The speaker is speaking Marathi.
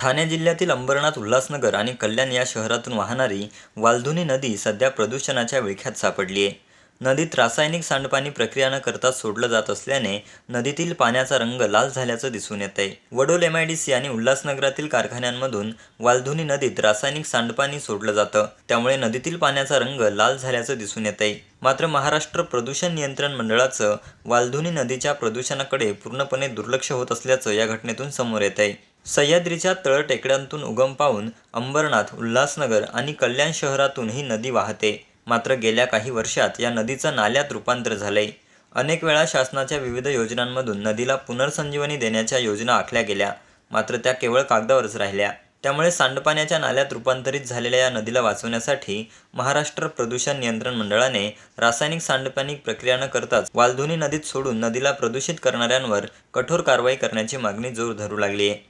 ठाणे जिल्ह्यातील अंबरनाथ उल्हासनगर आणि कल्याण या शहरातून वाहणारी वालधुनी नदी सध्या प्रदूषणाच्या विळख्यात सापडली आहे. नदीत रासायनिक सांडपाणी प्रक्रिया न करता सोडलं जात असल्याने नदीतील पाण्याचा रंग लाल झाल्याचं दिसून येत आहे Vadol M I D C आणि उल्हासनगरातील कारखान्यांमधून वालधुनी नदीत रासायनिक सांडपाणी सोडलं जातं. त्यामुळे नदीतील पाण्याचा रंग लाल झाल्याचं दिसून येत आहे मात्र महाराष्ट्र प्रदूषण नियंत्रण मंडळाचं वालधुनी नदीच्या प्रदूषणाकडे पूर्णपणे दुर्लक्ष होत असल्याचं या घटनेतून समोर येत आहे सह्याद्रीच्या तळ टेकड्यांतून उगम पावून अंबरनाथ उल्हासनगर आणि कल्याण शहरातून ही नदी वाहते. मात्र गेल्या काही वर्षात या नदीचं नाल्यात रूपांतर झालंय. अनेक वेळा शासनाच्या विविध योजनांमधून नदीला पुनर्संजीवनी देण्याच्या योजना आखल्या गेल्या. मात्र त्या केवळ कागदावरच राहिल्या. त्यामुळे सांडपाण्याच्या नाल्यात रूपांतरित झालेल्या या नदीला वाचवण्यासाठी महाराष्ट्र प्रदूषण नियंत्रण मंडळाने रासायनिक सांडपाणी प्रक्रिया न करताच वालधुनी नदीत सोडून नदीला प्रदूषित करणाऱ्यांवर कठोर कारवाई करण्याची मागणी जोर धरू लागली आहे